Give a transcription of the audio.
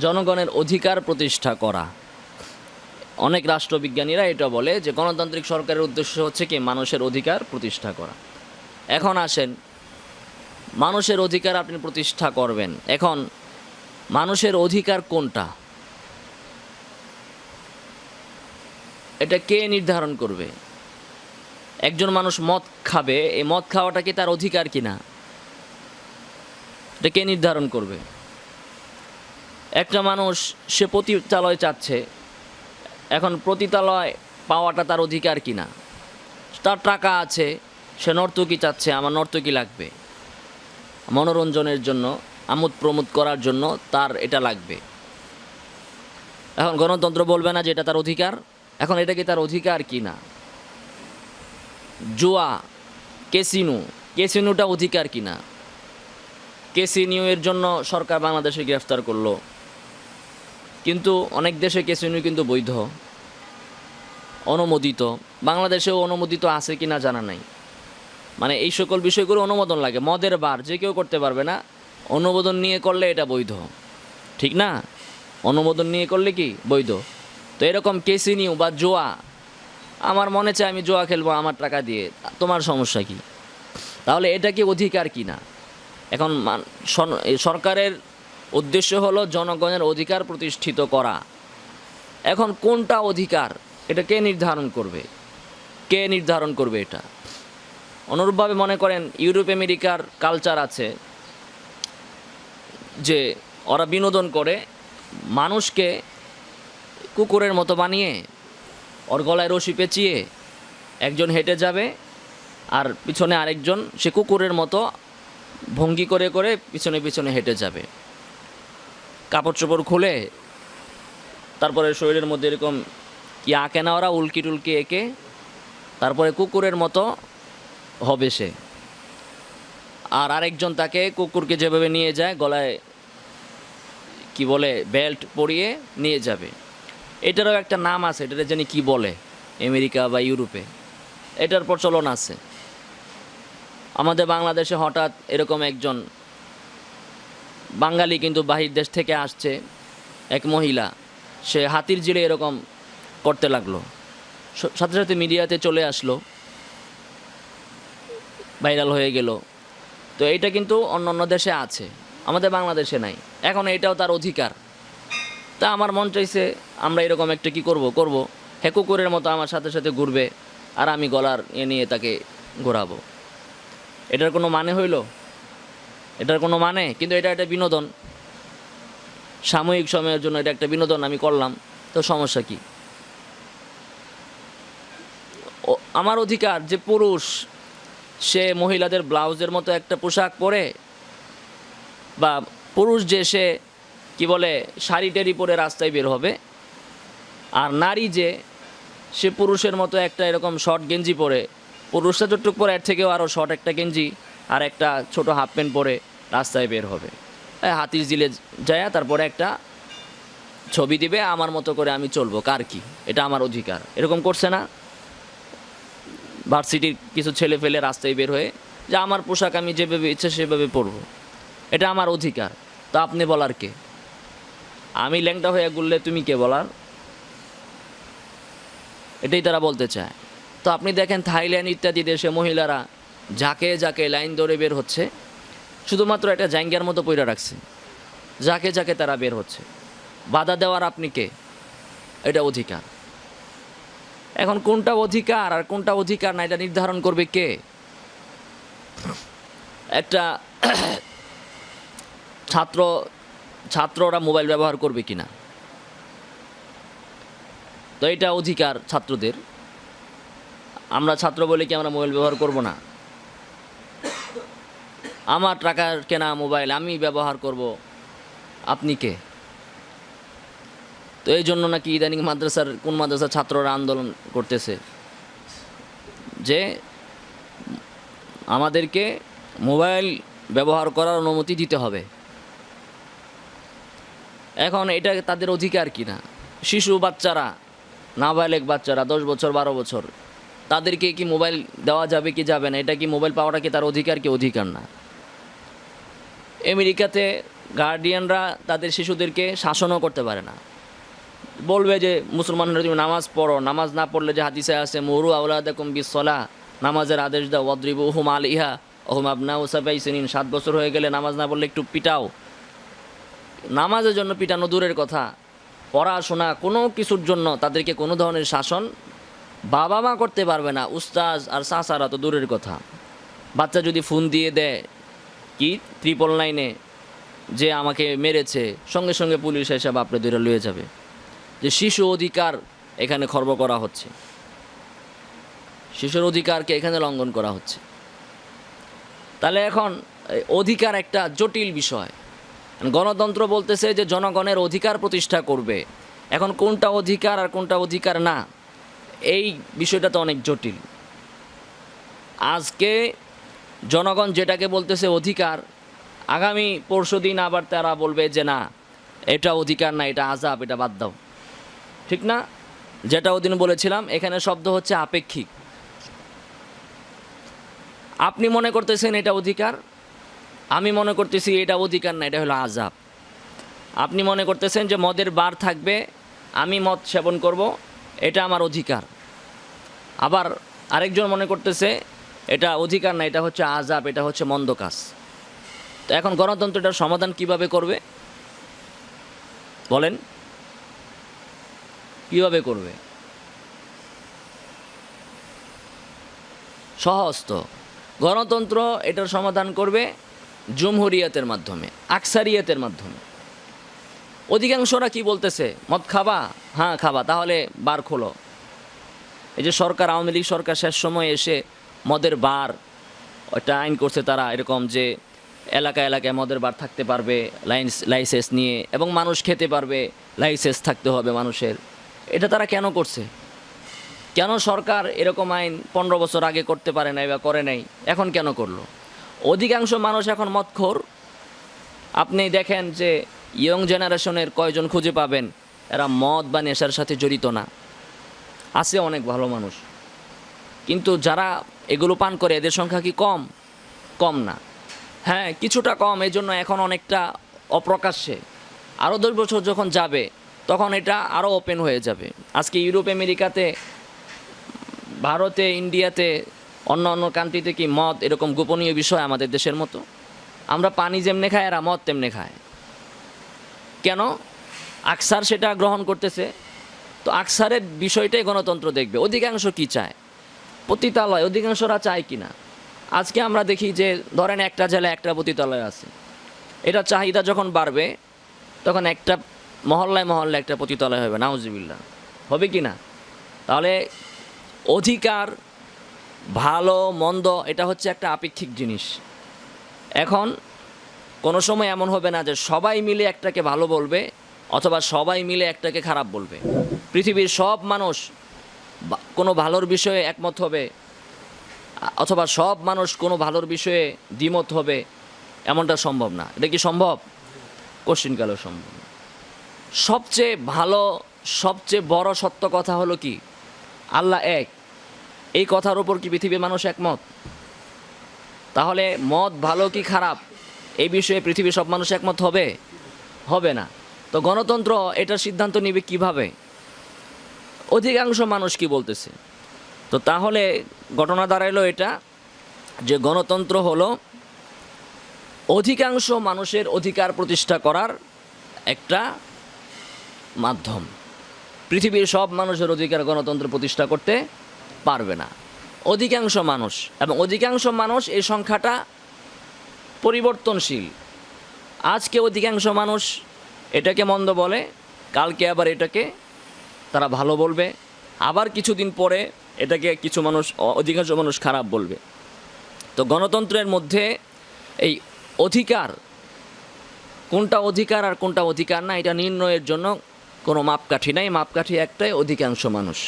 জনগণের অধিকার প্রতিষ্ঠা করা। অনেক রাষ্ট্রবিজ্ঞানীরা এটা বলে যে, গণতান্ত্রিক সরকারের উদ্দেশ্য হচ্ছে কি? মানুষের অধিকার প্রতিষ্ঠা করা। এখন আসেন, মানুষের অধিকার আপনি প্রতিষ্ঠা করবেন। এখন, মানুষের অধিকার কোনটা? এটা কে নির্ধারণ করবে? একজন মানুষ মদ খাবে, এই মদ খাওয়াটা কি তার অধিকার কিনা? এটা কে নির্ধারণ করবে? একটা মানুষ, সে পতিতালয় চাচ্ছে। এখন পতিতালয় পাওয়াটা তার অধিকার কিনা? তার টাকা আছে, সে নর্তকী চাচ্ছে, আমার নর্তকী লাগবে। মনোরঞ্জনের জন্য, আমোদ প্রমোদ করার জন্য তার এটা লাগবে। এখন গণতন্ত্র বলবে না যে এটা তার অধিকার। এখন এটা কি তার অধিকার কি না জুয়া কেসিনু কেসিনুটা অধিকার কি না কেসিনিউ এর জন্য সরকার বাংলাদেশে গ্রেফতার করল। কিন্তু অনেক দেশে কেসিনু কিন্তু বৈধ, অনুমোদিত। বাংলাদেশেও অনুমোদিত আছে কি না জানা নাই। মানে এই সকল বিষয়গুলো অনুমোদন লাগে, মদের বার, যে কেউ করতে পারবে না, অনুমোদন নিয়ে করলে এটা বৈধ। ঠিক না? অনুমোদন নিয়ে করলে কি বৈধ? তো এরকম কেসিনিউ বা জোয়া, আমার মনে চায় আমি জোয়া খেলব, আমার টাকা দিয়ে, তোমার সমস্যা কি? তাহলে এটা কি অধিকার কি না? এখন সরকারের উদ্দেশ্য হলো জনগণের অধিকার প্রতিষ্ঠিত করা। এখন কোনটা অধিকার? এটা কে নির্ধারণ করবে? কে নির্ধারণ করবে এটা? অনুরূপভাবে মনে করেন ইউরোপ আমেরিকার কালচার আছে যে ওরা বিনোদন করে, মানুষকে কুকুরের মতো বানিয়ে, ওর গলায় রশি পেঁচিয়ে একজন হেঁটে যাবে আর পিছনে আরেকজন সে কুকুরের মতো ভঙ্গি করে করে পিছনে পিছনে হেঁটে যাবে। কাপড় চোপড় খুলে তারপরে শরীরের মধ্যে এরকম কি আঁকে না ওরা, উল্কি টুলকি এঁকে তারপরে কুকুরের মতো হবে সে। আর আরেকজন তাকে কুকুরকে যেভাবে নিয়ে যায়, গলায় কি বলে, বেল্ট পরিয়ে নিয়ে যাবে। এটারও একটা নাম আছে, এটার জানি কি বলে, আমেরিকা বা ইউরোপে। এটার প্রচলন আছে। আমাদের বাংলাদেশে হঠাৎ এরকম একজন বাঙালি কিন্তু বাহির দেশ থেকে আসছে এক মহিলা। সে হাতির জিলে এরকম করতে লাগল। সাথে সাথে মিডিয়াতে চলে আসলো। ভাইরাল হয়ে গেল। তো এইটা কিন্তু অন্য অন্য দেশে আছে, আমাদের বাংলাদেশে নাই। এখন এটাও তার অধিকার। তা আমার মন চাইছে আমরা এরকম একটা কি করব করব। হে কুকুরের মতো আমার সাথে সাথে ঘুরবে আর আমি গলার এ নিয়ে তাকে ঘোরাবো। এটার কোনো মানে হইল? এটার কোনো মানে? কিন্তু এটা একটা বিনোদন। সাময়িক সময়ের জন্য এটা একটা বিনোদন আমি করলাম। তো সমস্যা কি? আমার অধিকার যে পুরুষ, সে মহিলাদের ব্লাউজের মতো একটা পোশাক পরে, বা পুরুষ যে সে, কি বলে, শাড়ি টেরি পরে রাস্তায় বের হবে, আর নারী যে, সে পুরুষের মতো একটা এরকম শর্ট গেঞ্জি পরে পুরুষটা যতটুক পরে, এর থেকেও আরও শর্ট একটা গেঞ্জি, আর একটা ছোট হাফ প্যান্ট পরে রাস্তায় বের হবে। হাতির জিলে যায় তারপরে একটা ছবি দিবে, আমার মতো করে আমি চলবো। কার কি? এটা আমার অধিকার। এরকম করছে না। ভার্সিটির কিছু ছেলে ফেলে রাস্তায় বের হয়ে, যে আমার পোশাক আমি যেভাবে ইচ্ছে সেভাবে পরবো। এটা আমার অধিকার। তো আপনি বলার কে? আমি ল্যাংটা হয়ে গুললে তুমি কে বলার? এটাই তারা বলতে চায়। তো আপনি দেখেন থাইল্যান্ড ইত্যাদি দেশে মহিলারা যাকে যাকে লাইন ধরে বের হচ্ছে। শুধুমাত্র একটা জাঙ্গিয়ার মতো পইরা রাখছে। যাকে যাকে তারা বের হচ্ছে। বাধা দেওয়ার আপনি কে? এটা অধিকার। এখন কোনটা অধিকার আর কোনটা অধিকার না, এটা নির্ধারণ করবে কে? একটা ছাত্র, ছাত্ররা মোবাইল ব্যবহার করবে কি না তো এটা অধিকার ছাত্রদের। আমরা ছাত্র বলে কি আমরা মোবাইল ব্যবহার করব না? আমার টাকার কেনা মোবাইল আমি ব্যবহার করব। আপনি কে? তো এই জন্য নাকি ইদানিং মাদ্রাসার, কোন মাদ্রাসার ছাত্ররা আন্দোলন করতেছে? যে আমাদেরকে মোবাইল ব্যবহার করার অনুমতি দিতে হবে। এখন এটা তাদের অধিকার কি না শিশু বাচ্চারা, নাবালেক বাচ্চারা, দশ বছর, বারো বছর, তাদেরকে কি মোবাইল দেওয়া যাবে কি যাবে না? এটা কি মোবাইল পাওয়াটা কি তার অধিকার, কি অধিকার না? আমেরিকাতে গার্ডিয়ানরা তাদের শিশুদেরকে শাসনও করতে পারে না। বলবে যে, মুসলমানরা তুমি নামাজ পড়ো, নামাজ না পড়লে যে হাদিসে আছে, মরু আউলাদাকুম বিসলা নামাজের আদেশ দাও, ওয়াদ্রিবু হুম আলিহা ওহুম আবনা ওসাফাই সিনিন সাত বছর হয়ে গেলে নামাজ না পড়লে একটু পিটাও নামাজের জন্য পিটানো দূরের কথা। পড়াশোনা কোনো কিছুর জন্য তাদেরকে কোনো ধরনের শাসন বাবা মা করতে পারবে না। উস্তাজ আর সাসারা তো দূরের কথা। বাচ্চা যদি ফোন দিয়ে দেয় কি? ট্রিপল নাইনে যে আমাকে মেরেছে, সঙ্গে সঙ্গে পুলিশ এসে বাপরে দূরে লয়ে যাবে। যে শিশু অধিকার এখানে খর্ব করা হচ্ছে। শিশুর অধিকারকে এখানে লঙ্ঘন করা হচ্ছে। তাহলে এখন অধিকার একটা জটিল বিষয়। গণতন্ত্র বলতেছে যে জনগণের অধিকার প্রতিষ্ঠা করবে। এখন কোনটা অধিকার আর কোনটা অধিকার না, এই বিষয়টা তো অনেক জটিল। আজকে জনগণ যেটাকে বলতেছে অধিকার, আগামী পরশু দিন আবার তারা বলবে যে না, এটা অধিকার না, এটা আজাব এটা বাদ দাও। ঠিক না? যেটা ওদিন বলেছিলাম, এখানে শব্দ হচ্ছে আপেক্ষিক। আপনি মনে করতেছেন এটা অধিকার, আমি মনে করতেছি এটা অধিকার না, এটা হলো আজাব আপনি মনে করতেছেন যে মদের বার থাকবে, আমি মদ সেবন করব, এটা আমার অধিকার। আবার আরেকজন মনে করতেছে এটা অধিকার না, এটা হচ্ছে আজাব এটা হচ্ছে মন্দ কাজ। তো এখন গণতন্ত্রটার সমাধান কীভাবে করবে? বলেন। কীভাবে করবে? সহজ তো গণতন্ত্র এটার সমাধান করবে জমহুরিয়াতের মাধ্যমে, আকসারিয়াতের মাধ্যমে। অধিকাংশরা কি বলতেছে? মদ খাবা? হ্যাঁ খাবা, তাহলে বার খোলো। এই যে সরকার, আওয়ামী লীগ সরকার শেষ সময় এসে মদের বার একটা আইন করছে তারা এরকম যে এলাকা এলাকায় মদের বার থাকতে পারবে লাইন্স লাইসেন্স নিয়ে, এবং মানুষ খেতে পারবে, লাইসেন্স থাকতে হবে মানুষের। এটা তারা কেন করছে? কেন সরকার এরকম আইন পনেরো বছর আগে করতে পারে নাই বা করে নাই? এখন কেন করল? অধিকাংশ মানুষ এখন মদখোর। আপনি দেখেন যে ইয়ং জেনারেশনের কয়জন খুঁজে পাবেন? এরা মদ বা নেশার সাথে জড়িত না। আছে অনেক ভালো মানুষ। কিন্তু যারা এগুলো পান করে এদের সংখ্যা কি কম? কম না। হ্যাঁ কিছুটা কম এই জন্য এখন অনেকটা অপ্রকাশ্যে। আরও দশ বছর যখন যাবে, তখন এটা আরও ওপেন হয়ে যাবে। আজকে ইউরোপ, আমেরিকাতে, ভারতে, ইন্ডিয়াতে, অন্য অন্য কান্ট্রিতে কি মদ এরকম গোপনীয় বিষয় আমাদের দেশের মতো? আমরা পানি যেমনে খাই এরা মদ তেমনে খায় কেন? আকসার সেটা গ্রহণ করতেছে। তো আকসারের বিষয়টাই গণতন্ত্র দেখবে। অধিকাংশ কি চায়? পতিতালয়, অধিকাংশরা চায় কি না আজকে আমরা দেখি যে ধরেন একটা জেলায় একটা পতিতালয় আছে। এটা চাহিদা যখন বাড়বে, তখন একটা মহল্লায় মহল্লায় একটা পতিতালয় হবে নাউজিবিল্লা হবে কি না? তাহলে অধিকার, ভালো, মন্দ, এটা হচ্ছে একটা আপেক্ষিক জিনিস। এখন কোনো সময় এমন হবে না যে সবাই মিলে একটাকে ভালো বলবে, অথবা সবাই মিলে একটাকে খারাপ বলবে। পৃথিবীর সব মানুষ কোনো ভালোর বিষয়ে একমত হবে? অথবা সব মানুষ কোনো ভালোর বিষয়ে দ্বিমত হবে? এমনটা সম্ভব না। এটা কি সম্ভব? কোশ্চিনকালেও সম্ভব সবচেয়ে ভালো, সবচেয়ে বড় সত্য কথা হলো কি? আল্লাহ এক। এই কথার ওপর কি পৃথিবীর মানুষ একমত? তাহলে মত ভালো কি খারাপ? এই বিষয়ে পৃথিবীর সব মানুষ একমত হবে? হবে না। তো গণতন্ত্র এটার সিদ্ধান্ত নিবে কীভাবে? অধিকাংশ মানুষ কি বলতেছে? তো তাহলে ঘটনা দাঁড়াইলো এটা যে গণতন্ত্র হলো অধিকাংশ মানুষের অধিকার প্রতিষ্ঠা করার একটা মাধ্যম। পৃথিবীর সব মানুষের অধিকার গণতন্ত্র প্রতিষ্ঠা করতে পারবে না। অধিকাংশ মানুষ এবং অধিকাংশ মানুষ এই সংখ্যাটা পরিবর্তনশীল। আজকে অধিকাংশ মানুষ এটাকে মন্দ বলে, কালকে আবার এটাকে তারা ভালো বলবে। আবার কিছুদিন পরে এটাকে কিছু মানুষ অধিকাংশ মানুষ খারাপ বলবে। তো গণতন্ত্রের মধ্যে এই অধিকার, কোনটা অধিকার আর কোনটা অধিকার না, এটা নির্ণয়ের জন্য কোনো মাপকাঠি নাই। মাপকাঠি একটাই অধিকাংশ মানুষ।